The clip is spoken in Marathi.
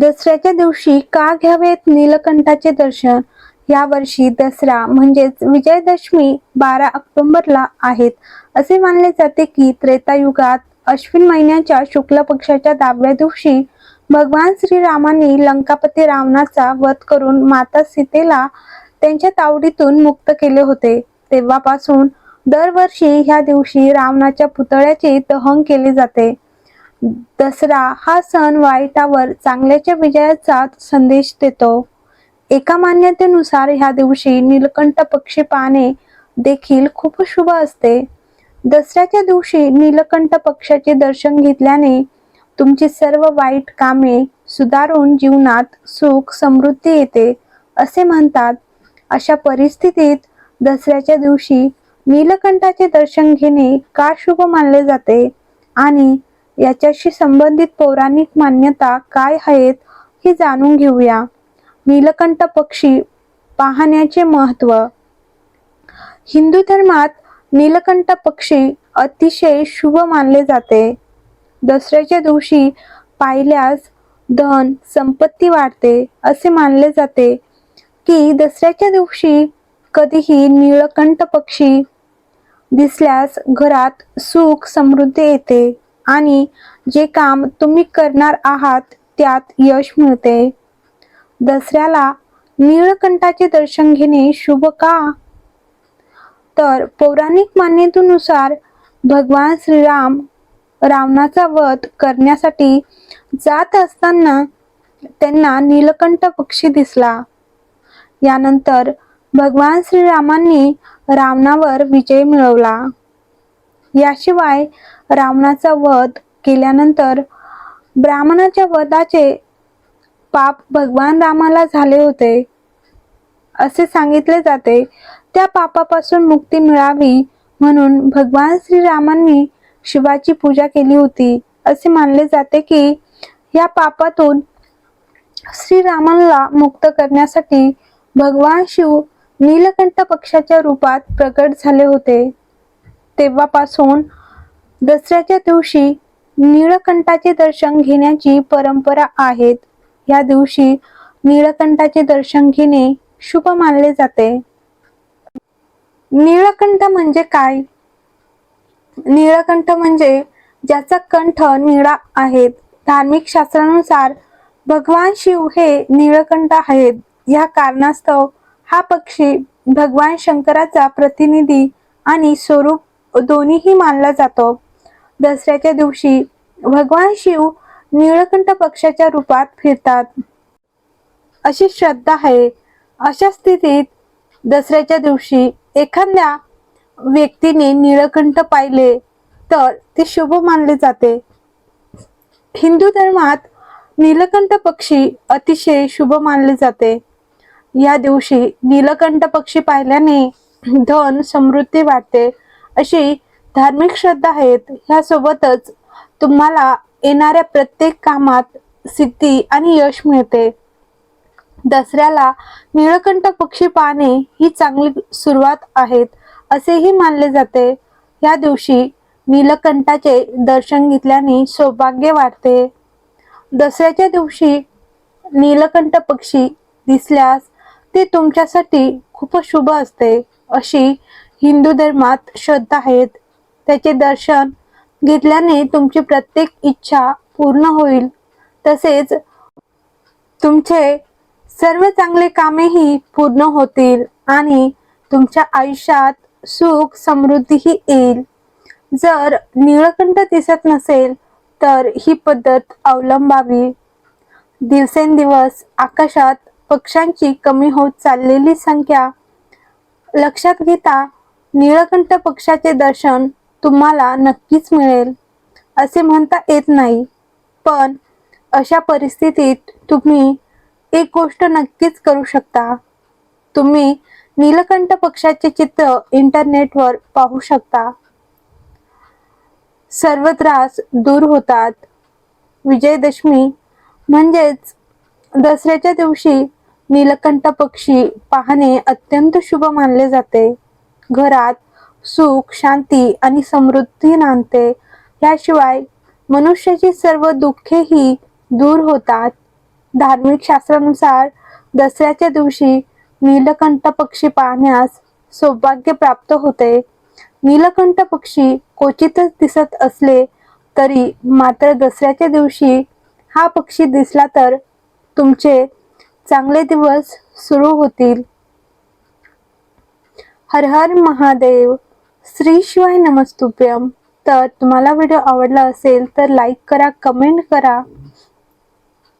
दसऱ्याच्या दिवशी का घ्यावेत नीलकंठाचे दर्शन? या वर्षी दसरा म्हणजेच विजयदशमी बारा ऑक्टोबरला आहेत. असे मानले जाते की त्रेतायुगात अश्विन महिन्याच्या शुक्ल पक्षाच्या दहाव्या दिवशी भगवान श्रीरामांनी लंकापती रावणाचा वध करून माता सीतेला त्यांच्या तावडीतून मुक्त केले होते. तेव्हापासून दरवर्षी ह्या दिवशी रावणाच्या पुतळ्याचे दहन केले जाते. दसरा हा सण वाईटावर चांगल्याच्या विजयाचा संदेश देतो. एका मान्यतेनुसार ह्या दिवशी नीलकंठ पक्षी पाहणे देखील खूप शुभ असते. दसऱ्याच्या दिवशी नीलकंठ पक्षाचे दर्शन घेतल्याने तुमची सर्व वाईट कामे सुधारून जीवनात सुख समृद्धी येते असे म्हणतात. अशा परिस्थितीत दसऱ्याच्या दिवशी नीलकंठाचे दर्शन घेणे का शुभ मानले जाते? आणि याच्याशी संबंधित पौराणिक मान्यता काय आहेत हे जाणून घेऊया. नीलकंठ पक्षी पाहण्याचे महत्त्व हिंदू धर्मात नीलकंठ पक्षी अतिशय शुभ मानले जाते. दसऱ्याच्या दिवशी पाहिल्यास धन संपत्ती वाढते असे मानले जाते की दसऱ्याच्या दिवशी कधीही निळकंठ पक्षी दिसल्यास घरात सुख समृद्धी येते. आणि जे काम तुम्ही करणार आहात त्यात यश मिळते. दसऱ्याला नीळकंठाचे दर्शन घेणे शुभ का? तर पौराणिक मान्यतेनुसार भगवान श्रीराम रावणाचा वध करण्यासाठी जात असताना त्यांना नीलकंठ पक्षी दिसला. यानंतर भगवान श्रीरामांनी रावणावर विजय मिळवला. याशिवाय रावणाचा वध केल्यानंतर ब्राह्मणाच्या वधाचे पाप भगवान रामाला झाले होते. असे सांगितले जाते. त्या पापापासून मुक्ती मिळावी म्हणून भगवान श्रीरामांनी शिवाची पूजा केली होती. असे मानले जाते की या पापातून श्रीरामांना मुक्त करण्यासाठी भगवान शिव नीलकंठ पक्षाच्या रूपात प्रकट झाले होते. तेव्हापासून दसऱ्याच्या दिवशी निळकंठाचे दर्शन घेण्याची परंपरा आहेत. या दिवशी निळकंठाचे दर्शन घेणे शुभ मानले जाते. निळकंठ म्हणजे काय? निळकंठ म्हणजे ज्याचा कंठ निळा आहेत. धार्मिक शास्त्रानुसार भगवान शिव हे निळकंठ आहेत. या कारणास्तव हा पक्षी भगवान शंकराचा प्रतिनिधी आणि स्वरूप दोन्हीही मानला जातो. दसऱ्याच्या दिवशी भगवान शिव निळकंठ पक्षाच्या रूपात फिरतात. अशी श्रद्धा आहे. अशा स्थितीत दसऱ्याच्या दिवशी एखाद्या व्यक्तीने निळकंठ पाहिले तर ते शुभ मानले जाते. हिंदू धर्मात नीलकंठ पक्षी अतिशय शुभ मानले जाते. या दिवशी नीलकंठ पक्षी पाहिल्याने धन समृद्धी वाटते अशी धार्मिक श्रद्धा आहेत ह्यासोबतच तुम्हाला येणाऱ्या प्रत्येक कामात सिद्धी आणि यश मिळते. दसऱ्याला निळकंठ पक्षी पाहणे ही चांगली सुरुवात आहेत असेही मानले जाते. या दिवशी नीलकंठाचे दर्शन घेतल्याने सौभाग्य वाढते दसऱ्याच्या दिवशी नीलकंठ पक्षी दिसल्यास ते तुमच्यासाठी खूप शुभ असते अशी हिंदू धर्मात श्रद्धा आहेत. त्याचे दर्शन घेतल्याने तुमची प्रत्येक इच्छा पूर्ण होईल. तसेच तुमचे सर्व चांगले कामेही पूर्ण होतील आणि तुमच्या आयुष्यात सुख समृद्धीही येईल. जर निळकंठ दिसत नसेल तर ही पद्धत अवलंबावी. दिवसेंदिवस आकाशात पक्ष्यांची कमी होत चाललेली संख्या लक्षात घेता निळकंठ पक्षाचे दर्शन तुम्हाला नक्कीच मिळेल असे म्हणता येत नाही. पण अशा परिस्थितीत तुम्ही एक गोष्ट नक्कीच करू शकता. तुम्ही नीलकंठ पक्षाचे चित्र इंटरनेटवर पाहू शकता. सर्व त्रास दूर होतात. विजयदशमी म्हणजेच दसऱ्याच्या दिवशी नीलकंठ पक्षी पाहणे अत्यंत शुभ मानले जाते. घरात सुख शांती आणि समृद्धी नांदते. याशिवाय मनुष्याची सर्व दुःखेही दूर होतात. धार्मिक शास्त्रानुसार दसऱ्याच्या दिवशी नीलकंठ पक्षी पाहण्यास सौभाग्य प्राप्त होते. नीलकंठ पक्षी क्वचितच दिसत असले तरी मात्र दसऱ्याच्या दिवशी हा पक्षी दिसला तर तुमचे चांगले दिवस सुरू होतील. हर हर महादेव. श्री शिवाय नमस्तुभ्यम. तर तुम्हाला व्हिडिओ आवडला असेल तर लाईक करा कमेंट करा.